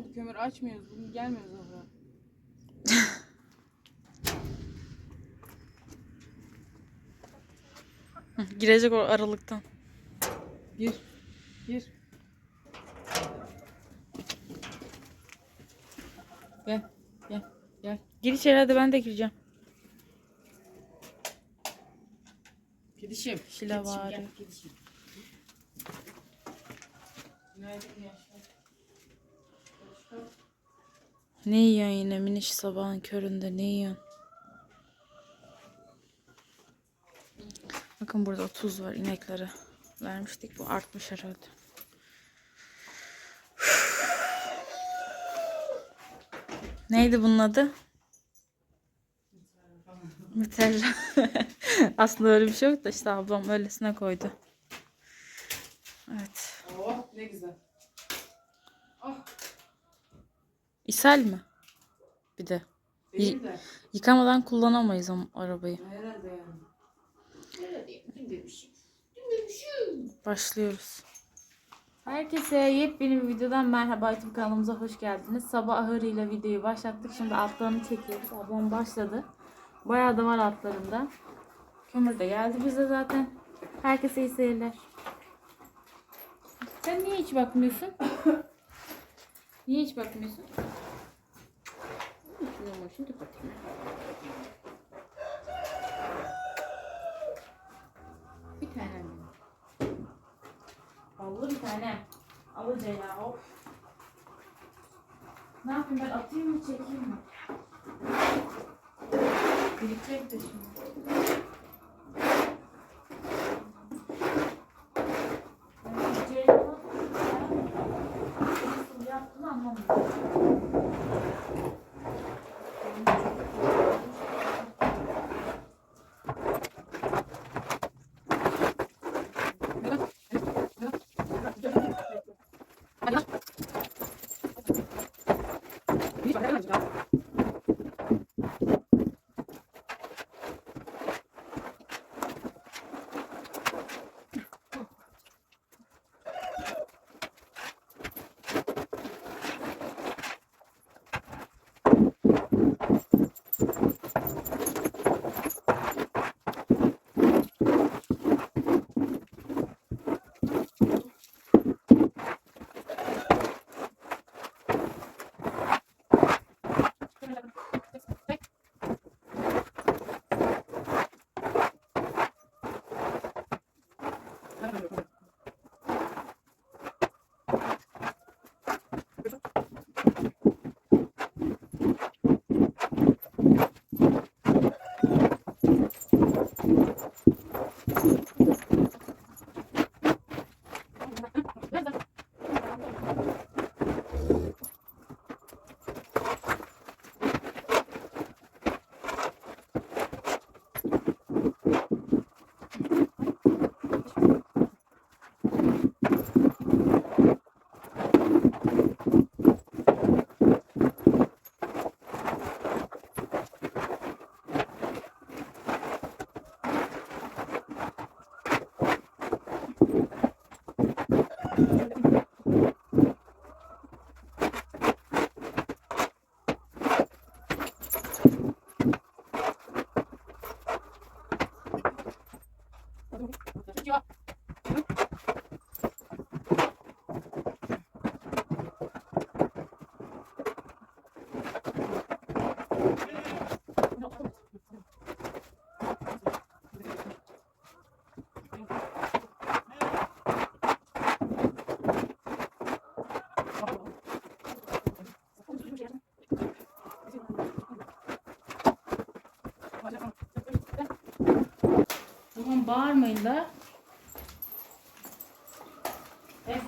oldu kömür açmıyoruz. Bugün gelmiyoruz abla. Girecek o aralıktan. Gir. Gir. Gel. Gel. Gel. Gir içeri hadi ben de gireceğim. Şile kedişim, var. Günaydın yaşlar. Ne yiyorsun yine miniş sabahın köründe ne yiyorsun? Bakın burada tuz var ineklere. Vermiştik bu artmış herhalde. Neydi bunun adı? Nutella. Aslında öyle bir şey yok da işte ablam öylesine koydu. Evet. Oh ne güzel. Oh İshal mi? Bir de. benim de. Yıkamadan kullanamayız o arabayı. Herhalde yani. Herhalde. Dün demişim. Başlıyoruz. Herkese yepyeni bir videodan merhaba YouTube kanalımıza hoş geldiniz. Sabah ahırıyla videoyu başlattık. Şimdi altlarını çekiyoruz. Ablam başladı. Bayağı da var altlarında. Kömür de geldi bize zaten. Herkese iyi seyirler. Sen niye hiç bakmıyorsun? niye hiç bakmıyorsun? Şunu şimdi bakayım. Bir tane mi? Aldı bir tane. Alıcı ya hop. Ne yapayım ben atayım mı çekeyim mi? Birikecek de şimdi. Bağırmayın da. Eh.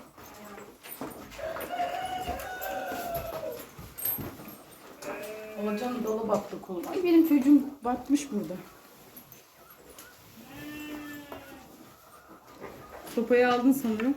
Olacan dolu battı kolum. Ay benim çocuğum batmış burada. Sopayı aldın sanırım.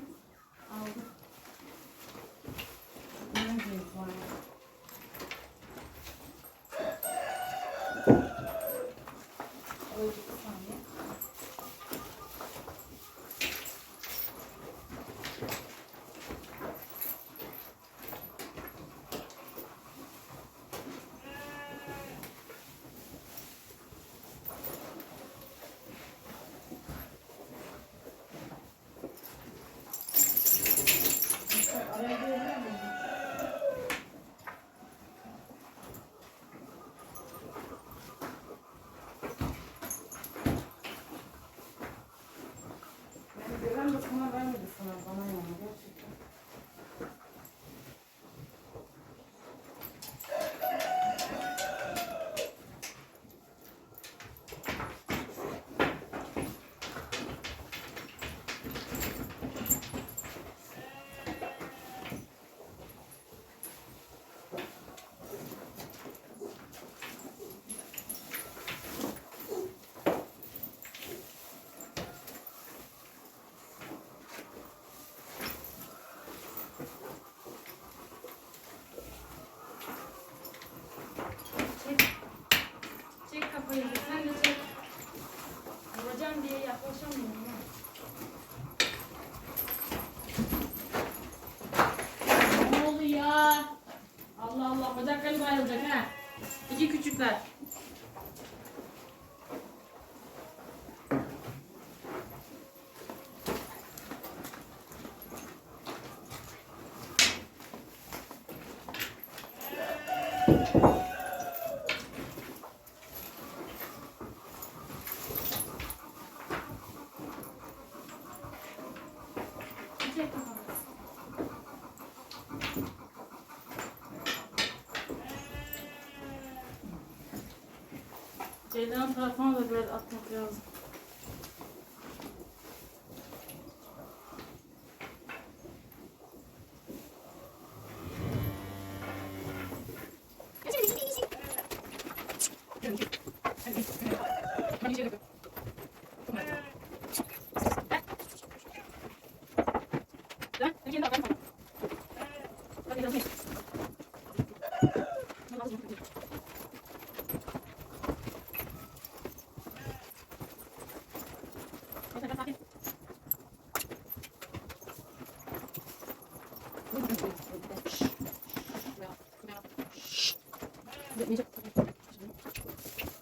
Ceylan tarafına da böyle atmak lazım.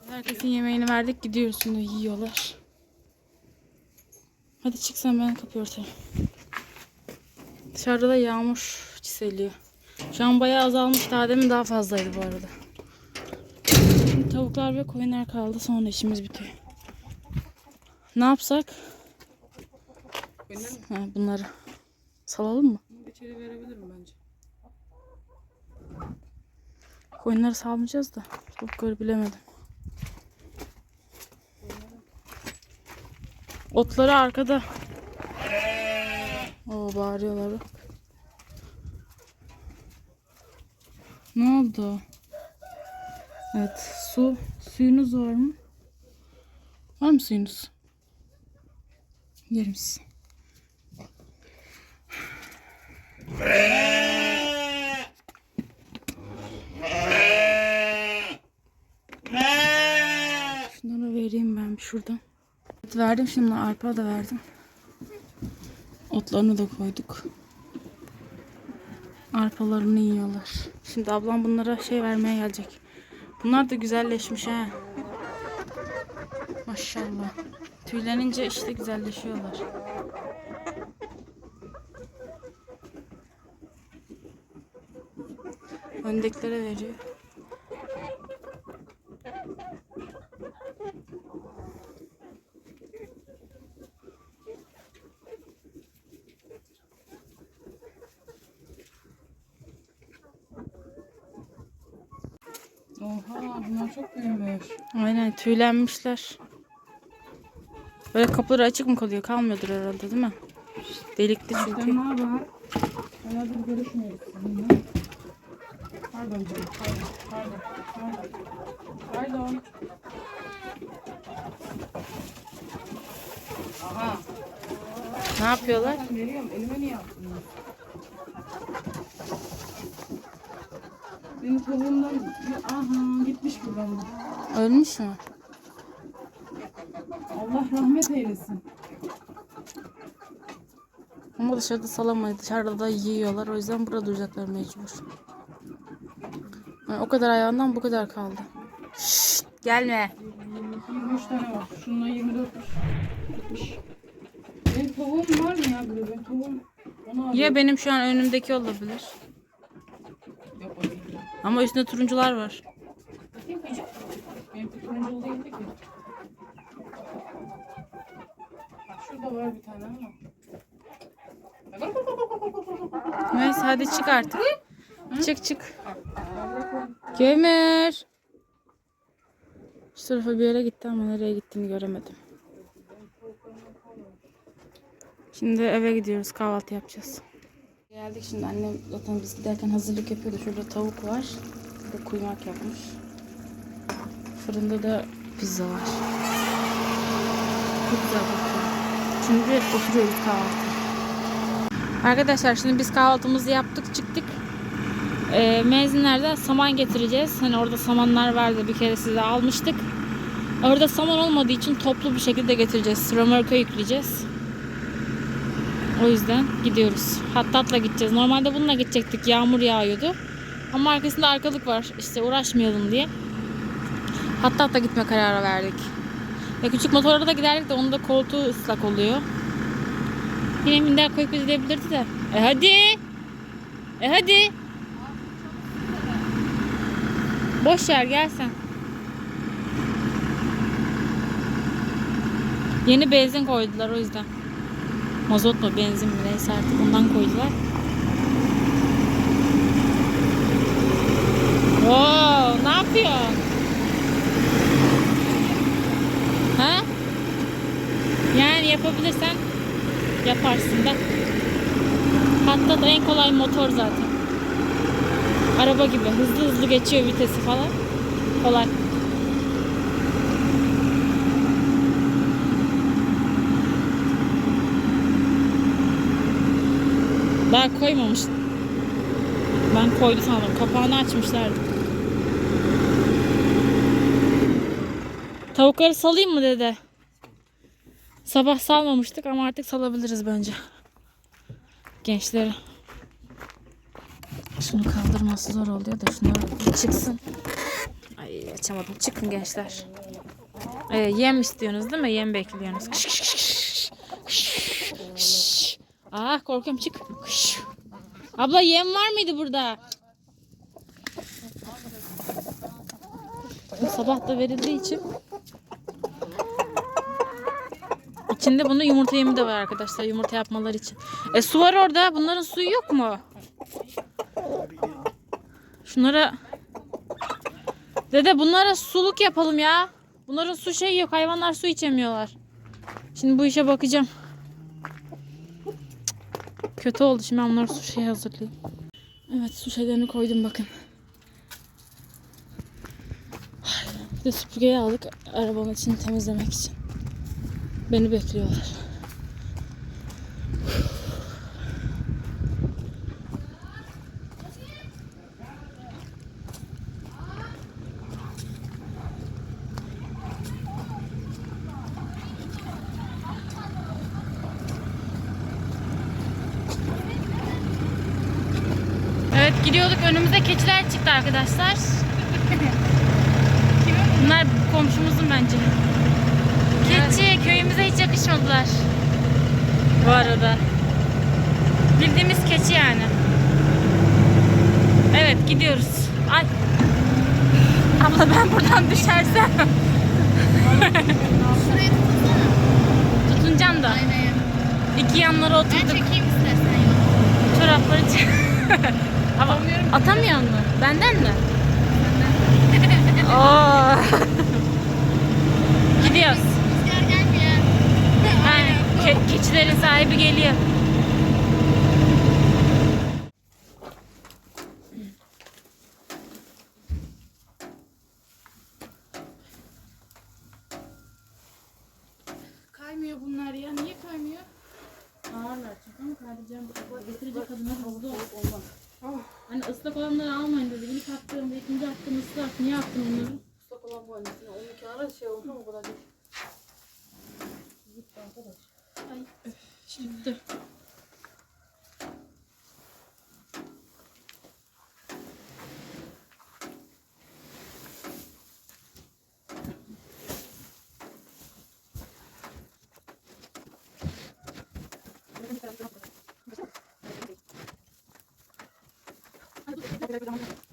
Herkesin yemeğini verdik gidiyoruz şimdi yiyorlar. Hadi çık sen ben kapıyı örtelim. Dışarıda da yağmur çiseliyor. Şu an bayağı azalmış. Daha demin daha fazlaydı bu arada. Tavuklar ve koyunlar kaldı. Sonra işimiz bitiyor. Ne yapsak? Ha, bunları salalım mı? İçeri verebilirim bence. Koyunları salmayacağız da. Tavukları bilemedim. Otları arkada. Oo bağırıyorlar. Ne oldu? Evet su. Suyunuz var mı? Var mı suyunuz? Yerim sizi. Şunları vereyim ben şuradan. Evet, verdim şimdi arpa da verdim. Otlarını da koyduk. Arpalarını yiyorlar. Şimdi ablam bunlara şey vermeye gelecek. Bunlar da güzelleşmiş ha. Maşallah. Tüylenince işte güzelleşiyorlar. Öndekilere veriyor. Oha bunlar çok büyümüş. Aynen tüylenmişler. Böyle kapıları açık mı kalıyor? Kalmıyordur herhalde değil mi? Delikli çünkü. Sen ne haber? Bayağıdır görüşmüyoruz sizinle. Pardon canım pardon pardon pardon. Aha. Ne yapıyorlar? Ben veriyorum elime niye attın? Benim tavuğumdan aha gitmiş buradan. bu. Ölmüş mü? Allah rahmet eylesin. Ama dışarıda salamayı dışarıda da yiyorlar. O yüzden burada duracaklar mecbur. Yani o kadar ayağından bu kadar kaldı. Şşt, gelme. 23 tane var. Şununla 24 gitmiş. Benim tavuğum var mı ya böyle? Benim tavuğum onu arıyor. Ya benim şu an önümdeki olabilir. Yok o değil. Ama üstünde turuncular var. Bakayım mı? Benim turunculu değildi ki. Bak şurada var bir tane ama. Neyse hadi çık artık. Çık çık. Kömür. Şu tarafa bir yere gitti ama nereye gittiğini göremedim. Şimdi eve gidiyoruz kahvaltı yapacağız. Geldik şimdi annem zaten biz giderken hazırlık yapıyordu. Şurada tavuk var. Burada kuymak yapmış. Fırında da pizza var. Çok güzel kokuyor. Şimdi oturuyoruz kahvaltı. Arkadaşlar şimdi biz kahvaltımızı yaptık çıktık. Ee, menzinlerde saman getireceğiz. Hani orada samanlar vardı bir kere size almıştık. Orada saman olmadığı için toplu bir şekilde getireceğiz. Römorka yükleyeceğiz. O yüzden gidiyoruz. Hattatla gideceğiz. Normalde bununla gidecektik. Yağmur yağıyordu. Ama arkasında arkalık var. İşte uğraşmayalım diye. Hatta hatta gitme kararı verdik. Ya küçük motorla da giderdik de onun da koltuğu ıslak oluyor. Yine minder koyup gidebilirdi de. E hadi. E hadi. Boş yer gel sen. Yeni benzin koydular o yüzden. Mazot mu benzin mi neyse artık ondan koydular. Oo, ne yapıyor? Ha? Yani yapabilirsen yaparsın da. Hatta da en kolay motor zaten. Araba gibi hızlı hızlı geçiyor vitesi falan. Kolay. Daha koymamış. Ben koydu sandım. Kapağını açmışlardı. Tavukları salayım mı dede? Sabah salmamıştık ama artık salabiliriz bence. Gençleri. Şunu kaldırması zor oluyor da bir çıksın. Ay açamadım. Çıkın gençler. Ee, yem istiyorsunuz değil mi? Yem bekliyorsunuz. Kış, kış, kış, kış. Ah korkuyorum çık. Kış. Abla yem var mıydı burada? Sabah da verildiği için. İçinde bunun yumurta yemi de var arkadaşlar. Yumurta yapmaları için. E su var orada. Bunların suyu yok mu? Şunlara Dede bunlara suluk yapalım ya. Bunların su şeyi yok. Hayvanlar su içemiyorlar. Şimdi bu işe bakacağım. Kötü oldu. Şimdi ben onlara su şeyi hazırlayayım. Evet su şeylerini koydum bakın. Bir de süpürgeyi aldık arabanın içini temizlemek için. Beni bekliyorlar. Evet gidiyorduk önümüze keçiler çıktı arkadaşlar. Bunlar komşumuzun bence. Keçi köyümüze hiç yakışmadılar. Bu arada. Bildiğimiz keçi yani. Evet gidiyoruz. Ay. Abla ben buradan düşersem tutunacağım da. Aynaya. İki yanlara Ben oturduk. çekeyim istersen. Çorapları çek. Ama atamıyor mu? Benden mi? Oo. Gidiyoruz. Rüzgar gelmiyor. Aynen. Ke- keçilerin sahibi geliyor. 这个东西。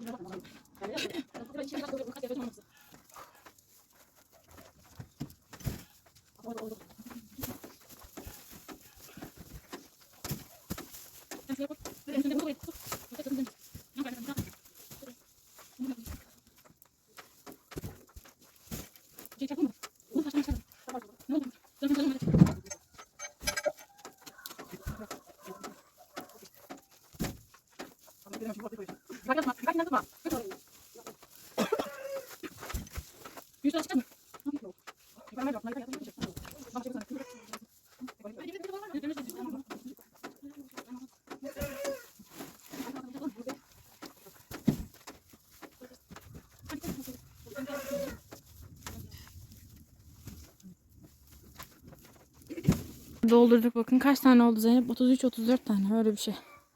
Doldurduk bakın kaç tane oldu Zeynep? 33 34 tane öyle bir şey.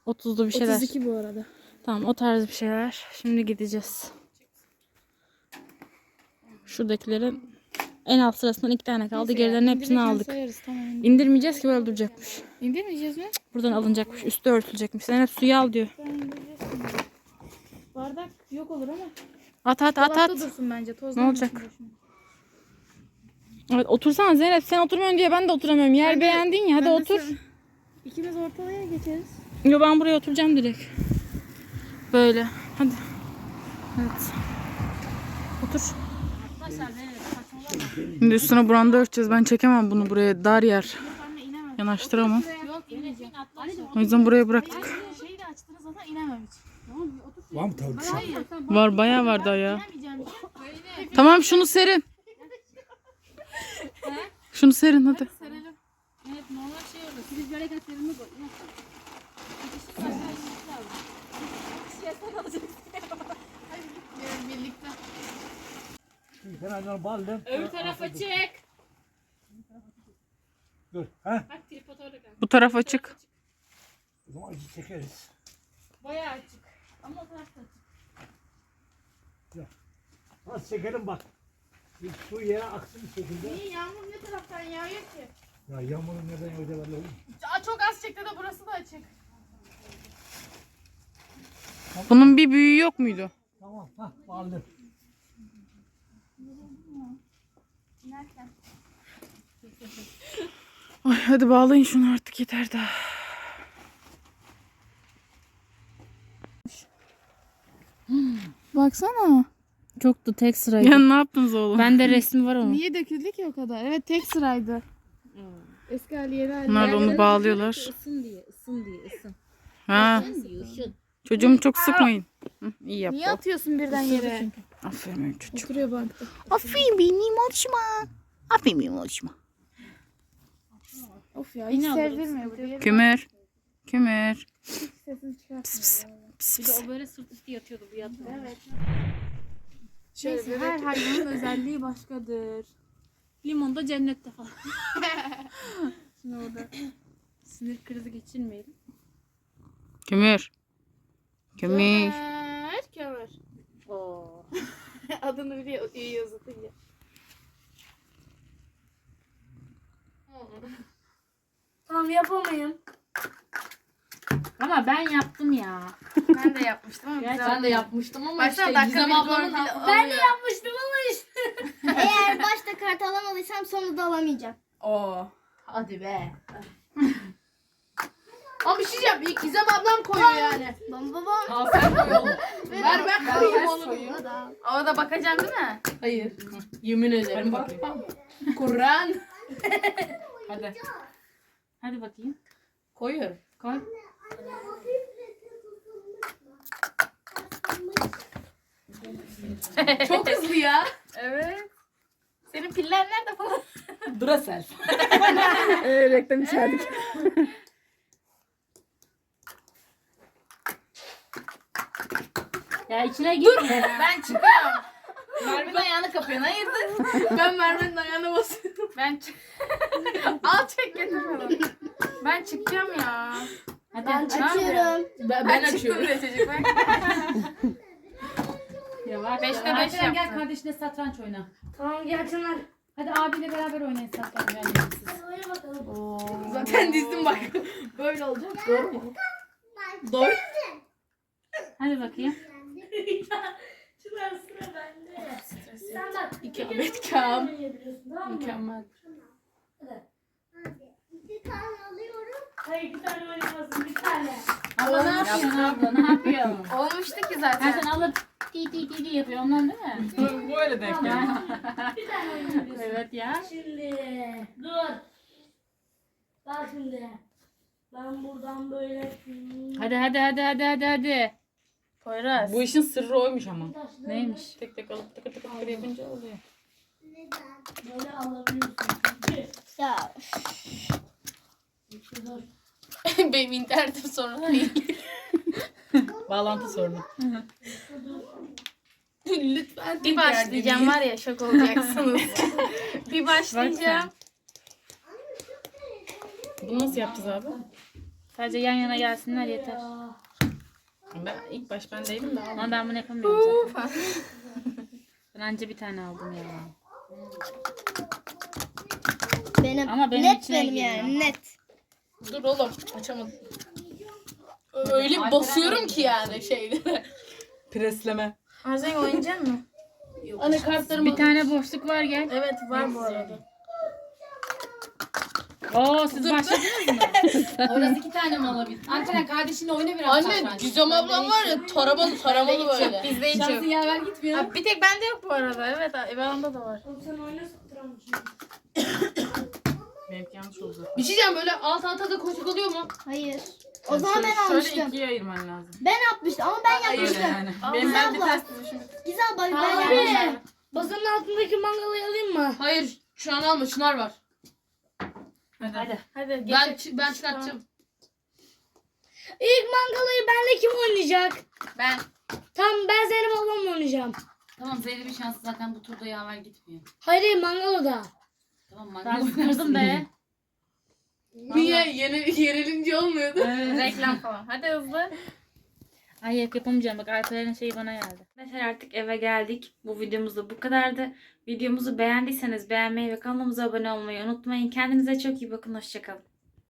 30'lu bir şeyler. 32 bu arada. Tamam o tarz bir şeyler. Şimdi gideceğiz. Şuradakilerin en alt sırasından iki tane kaldı. Gerilerin hepsini aldık. Sayarız tamam. İndirmeyeceğiz ki böyle duracakmış. İndirmeyeceğiz mi? Buradan alınacakmış. Üstü örtülecekmiş. Zeynep suyu al diyor. Bardak yok olur ama. At at at Dolapta at. dursun bence. Toz Ne olacak? Evet otursana Zeynep sen oturmuyorsun diye ben de oturamıyorum. Yer beğendin ya hadi otur. İkimiz ortalaya geçeriz. Yo ben buraya oturacağım direkt. Böyle. Hadi. Evet. Otur. Şimdi üstüne branda örteceğiz. Ben çekemem bunu buraya. Dar yer. Yanaştıramam. Yok inecek. O yüzden buraya bıraktık. Şeyi de açtınız zaten inemem hiç. Var mı tavuk? Sen Var bayağı var daha ya. inemeyeceğim. Tamam şunu serin. Şunu serin hadi. Serelim. Evet normal şey olur. Biz böyle gösterelim mi? birlikte. Sen andan baldım. Öbür tarafa çek. Dur. Ha? Bak tripod orada kaldı. Bu taraf açık. O zaman acı çekeriz. Bayağı açık. Ama o tarafta açık. Nasıl çekelim bak. Bir su yere aksın bir şekilde. İyi yağmur ne taraftan yağıyor ki? Ya yağmurun neden öyle böyle olur? Aa, çok az çekti de burası da açık. Bunun bir büyüğü yok muydu? Tamam. Ha baldım. Ay hadi bağlayın şunu artık yeter daha. Baksana. Çok da tek sıraydı. Ya ne yaptınız oğlum? Bende resmi var onun. Niye döküldü ki o kadar? Evet tek sıraydı. Eski hali yeni hali. Bunlar da onu bağlıyorlar. Isın diye, ısın diye, ısın. Ha. Isın diye, ışın. Çocuğumu çok sıkmayın. Hı, iyi yaptı. Niye atıyorsun birden yere? Aferin benim çocuğum. Oturuyor bankta. Aferin benim hoşuma. Aferin benim hoşuma. Of ya hiç sevdirmiyor. Kömür. Kömür. Sesini çıkartmıyor. Pıs pıs. Pıs Bir de pıs. o böyle sırt üstü yatıyordu bu yattı. Evet. Neyse, her hayvanın özelliği başkadır. Limon da cennette falan. Şimdi orada sinir krizi geçirmeyelim. Kömür. Kömür. Kömür, kömür. Oo. Adını biliyor, iyi yazıtınca. Tamam yapamayım. Ama ben yaptım ya. Ben de yapmıştım ama güzel. Ben de yapmıştım ama Baksana işte dakika Gizem bir ablanın gol bile Ben de alıyor. yapmıştım ama işte. Eğer başta kart alamadıysam sonra da alamayacağım. Oo. Hadi be. Ama bir şey diyeceğim. İlk Gizem ablam koyuyor yani. Baba baba. Aa sen koy oğlum. Ver ben koyayım onu. Da. Orada bakacaksın değil mi? Hayır. Yemin ederim bakmam. Kur'an. Hadi. Hadi bakayım. Koyuyorum. Koy. Çok hızlı ya. Evet. Senin piller nerede falan? Duracell. Evet reklam içerdik. Ya içine girme. Ben çıkıyorum. Merve'nin ayağını kapıyorsun. Hayırdır? ben Merve'nin ayağına basıyorum. Ben çık. Al çek getir falan. Ben çıkacağım ya. Hadi Ben aç. açıyorum. Ben, ben açıyorum. çocuk bak. Hadi bak. Beşte beş Alperen gel yaptın. kardeşine satranç oyna. Tamam gel Çınar. Hadi abiyle beraber oynayın satranç oynayın siz. Hadi oyna bakalım. Zaten dizdim bak. Böyle olacak. Doğru mu? Doğru. Hadi bakayım. Çınar sıra bende. Sen bak. İkamet kam. Oynayabiliyorsun tamam mı? Mükemmel. Bir tane alıyorum. Hayır bir tane oynamazsın tane. Abla ne yapıyorsun abla ne yapıyorsun? Olmuştu ki Ha, zaten. sen alıp ti ti ti ti yapıyor ondan değil mi? Böyle denk geldi. Bir tane oynayabiliyorsun. evet ya. Şimdi dur. Bak şimdi. Ben buradan böyle Hadi hadi hadi hadi hadi hadi. Poyraz. Bu işin sırrı oymuş ama. Neymiş? Tek tek alıp tıkır tıkır tıkır yapınca oluyor. böyle alabiliyorsun. Ya. Dur. Benim internetim sorunu değil. Bağlantı sorunu. Lütfen. Bir başlayacağım var ya şok olacaksınız. bir başlayacağım. Bunu nasıl yapacağız abi? Sadece yan yana gelsinler yeter. Ben ilk baş ben değilim de. Ama ben bunu yapamıyorum zaten. Ben anca bir tane aldım ya. Benim, Ama benim net içine benim giriyor. yani net. Dur oğlum açamadım. Öyle bir basıyorum ki yani şeylere. Presleme. Arzen oynayacak mı? Ana kartlarımı... Bir tane boşluk var gel. Evet var bu arada. Oo siz başladınız mı? Orası iki tane mi olabilir? Alperen kardeşinle oyna biraz Anne Gizem ablam var ya taramalı taramalı böyle. Bizde hiç yok. yaver gitmiyor. Ha, bir tek bende yok bu arada. Evet Evan'da da var. Oğlum sen oyna. Benimki yanlış oldu. Bir şey diyeceğim böyle alt alta da mu? Hayır. O zaman ben Şöyle almıştım. ikiye ayırman lazım. Ben yapmıştım ama ben Öyle yapmıştım. yani. Benim ben bir abla. ters düşün. Güzel bak ben Abi. yapmıştım. Bazanın altındaki mangalı alayım mı? Hayır şu an alma şunlar var. Hadi. Hadi ben çı- ben çıkartacağım. İlk mangalayı benle kim oynayacak? Ben. Tamam ben Zeynep ablamla oynayacağım. Tamam Zeynep'in şansı zaten bu turda yaver gitmiyor. Hayır hayır mangaloda. Tamam Ben mangal sıkıldım be. Niye yeni yenilince olmuyordu? Reklam falan. Hadi hızlı. Ay yok yapamayacağım. Bak Alperen'in şeyi bana geldi. Arkadaşlar artık eve geldik. Bu videomuz da bu kadardı. Videomuzu beğendiyseniz beğenmeyi ve kanalımıza abone olmayı unutmayın. Kendinize çok iyi bakın. Hoşçakalın.